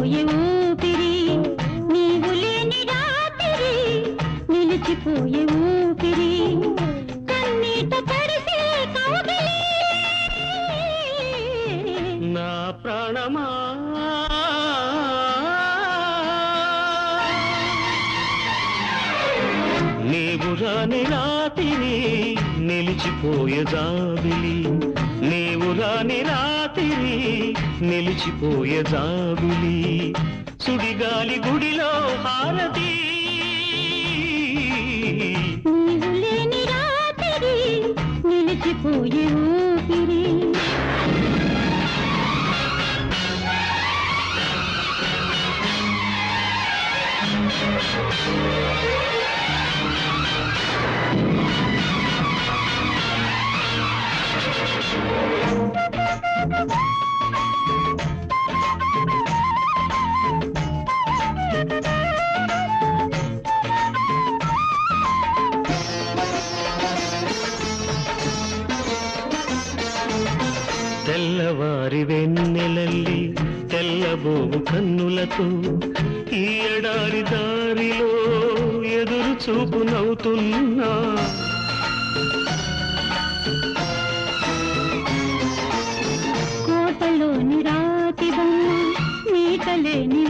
ఊపిరి నీవు లేని రాత్రి నిలిచిపోయే ఊపిరి. కన్నీట తడిసే కౌగిలి. నా ప్రాణమా. నీవు రాని రాతిరి నిలిచిపోయే జాబిలి. రాని రాత్రి నిలిచిపోయే జాబులి సుడిగాలి గుడిలో హారతి నిలిచిపోయే ఊపిరి Thank you. తెల్లవారి వెన్నెలల్లి తెల్లబోవు కన్నులతో ఈ ఎడారి దారిలో ఎదురు చూపు నవ్వుతున్నా. కోటలోని రాతి బొమ్మ మీటలేని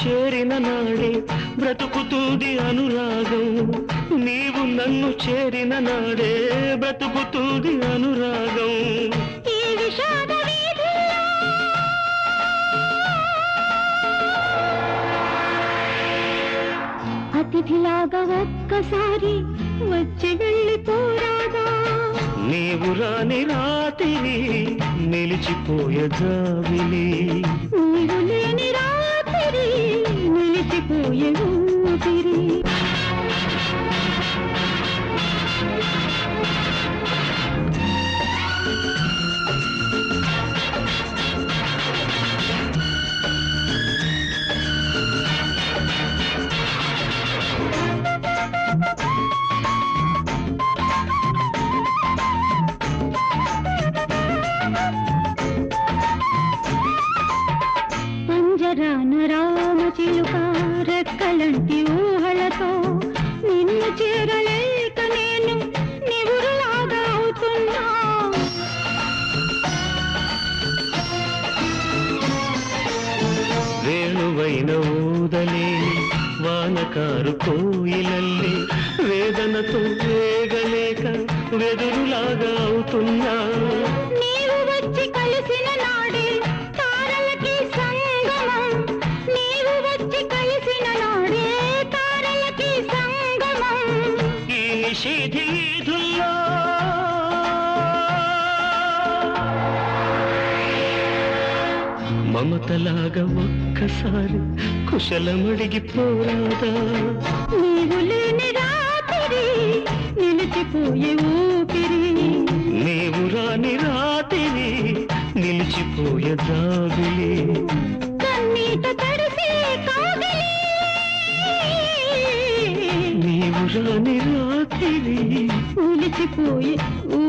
చేరిన నాడే బ్రతుకుతుంది అనురాగం. నీవు నన్ను చేరిన నాడే బ్రతుకుతుంది అనురాగం. ఈ విషాద వీధిలో అతిథిలాగా ఒక్కసారి వచ్చి వెళ్ళిపోరాదా నీవు రాని రాతిరి నిలిచిపోయే జాబిలి నీవు లేని రాత్రి నిలిచిపోయే ఊపిరి. పంజరాన రామ చిలుక రెక్కలంటి ఊహలతో నిన్ను చేరలేక నేను నివురులాగా అవుతున్నా. వేణువైన ఊదలే వానకారు కోయిలల్లి వేదనతో వేగలేక వెదురులాగా అవుతున్నా. వీధుల్లో మమతలాగా ఒక్కసారి కుశలమడిగి పోరాదా. నీవు లేని రాత్రి నిలిచిపోయే ఊపిరి. నీవు రాని రాతిరి నిలిచిపోయే జాబిలి కన్నీట తడిసే కాగిలి. నీవు రాని రాతిరి నిలిచిపోయే ఊ